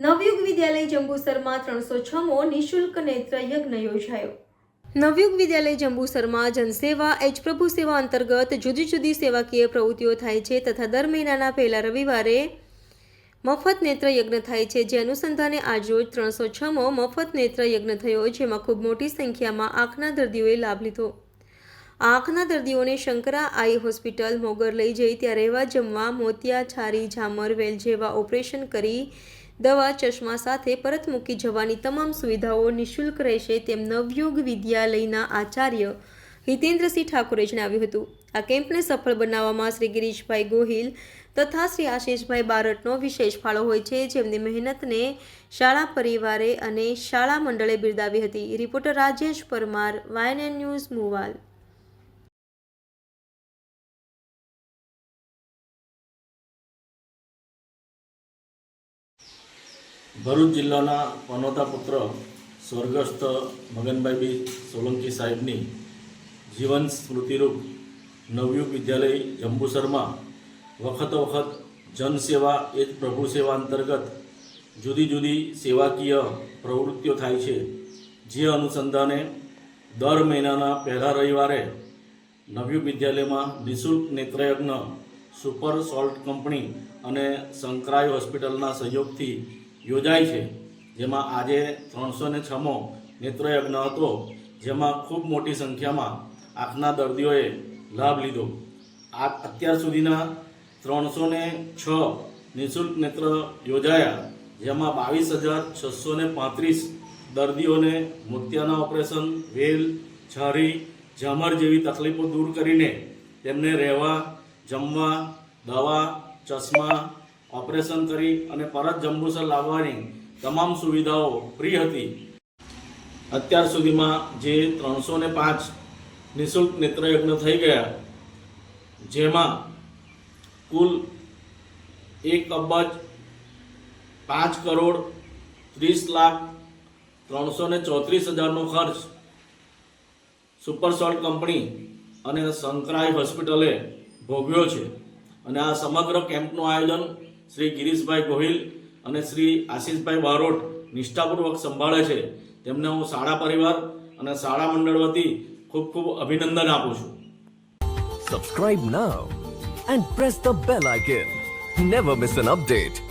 નવયુગ વિદ્યાલય જંબુસરમાં ત્રણસો છમો નિઃશુલ્ક નેત્ર યજ્ઞ યોજાયો. નવયુગ વિદ્યાલય જંબુસરમાં જનસેવા, એચ પ્રભુ સેવા અંતર્ગત જુદી જુદી સેવાકીય પ્રવૃત્તિઓ થાય છે તથા દર મહિનાના પહેલા રવિવારે મફત નેત્ર યજ્ઞ થાય છે. જે અનુસંધાને આજરોજ ત્રણસો છમો મફત નેત્ર યજ્ઞ થયો, જેમાં ખૂબ મોટી સંખ્યામાં આંખના દર્દીઓએ લાભ લીધો. આંખના દર્દીઓને શંકરા આઈ હોસ્પિટલ, મોગર લઈ જઈ, ત્યાં રહેવા, જમવા, મોતિયા, છારી, ઝામર, વેલ જેવા ઓપરેશન કરી દવા, ચશ્મા સાથે પરત મૂકી જવાની તમામ સુવિધાઓ નિઃશુલ્ક રહેશે તેમ નવયુગ વિદ્યાલયના આચાર્ય હિતેન્દ્રસિંહ ઠાકોરે જણાવ્યું હતું. આ કેમ્પને સફળ બનાવવામાં શ્રી ગિરીશભાઈ ગોહિલ તથા શ્રી આશીષભાઈ બારટનો વિશેષ ફાળો હોય છે, જેમની મહેનતને શાળા પરિવારે અને શાળા મંડળે બિરદાવી હતી. રિપોર્ટર રાજેશ પરમાર વાયન ન્યૂઝ મુવાલ. ભરૂચ જિલ્લાના પનોતા પુત્ર સ્વર્ગસ્થ મગનભાઈ બી સોલંકી સાહેબની જીવન સ્મૃતિરૂપ નવયુગ વિદ્યાલય જંબુસરમાં વખત વખત જનસેવા એ જ પ્રભુ સેવા અંતર્ગત જુદી જુદી સેવાકીય પ્રવૃત્તિઓ થાય છે. જે અનુસંધાને દર મહિનાના પહેલા રવિવારે નવયુગ વિદ્યાલયમાં નિઃશુલ્ક નેત્રયજ્ઞ, સુપર સોલ્ટ કંપની અને સંકરાય હોસ્પિટલના સહયોગથી યોજાય છે, જેમાં આજે ત્રણસો ને છમો નેત્રયજ્ઞ હતો, જેમાં ખૂબ મોટી સંખ્યામાં આંખના દર્દીઓએ લાભ લીધો. આ અત્યાર સુધીના ત્રણસો ને છ નિઃશુલ્ક નેત્ર યોજાયા, જેમાં બાવીસ હજાર છસો ને પાંત્રીસ દર્દીઓને મોતિયાના ઓપરેશન, વેલ, છરી, ઝમર જેવી તકલીફો દૂર કરીને તેમને રહેવા, જમવા, દવા, ચશ્મા ઓપરેશન કરી અને પરત જંબુસર લાવવાની તમામ સુવિધાઓ ફ્રી હતી. અત્યાર સુધીમાં જે ત્રણસો ને પાંચ નિઃશુલ્ક નેત્રયજ્ઞ થઈ ગયા, જેમાં કુલ એક અબજ પાંચ કરોડ ત્રીસ લાખ ત્રણસો ને ચોત્રીસ હજારનો ખર્ચ સુપર સોલ્ટ કંપની અને સંકરાઈ હોસ્પિટલે ભોગવ્યો છે. અને આ સમગ્ર કેમ્પનું આયોજન શ્રી ગિરીશભાઈ ગોહિલ અને શ્રી આશીષભાઈ બારોટ નિષ્ઠાપૂર્વક સંભાળે છે. તેમને હું શાળા પરિવાર અને શાળા મંડળ વતી ખૂબ ખૂબ અભિનંદન આપું છું. Subscribe now and press the bell icon never miss an update.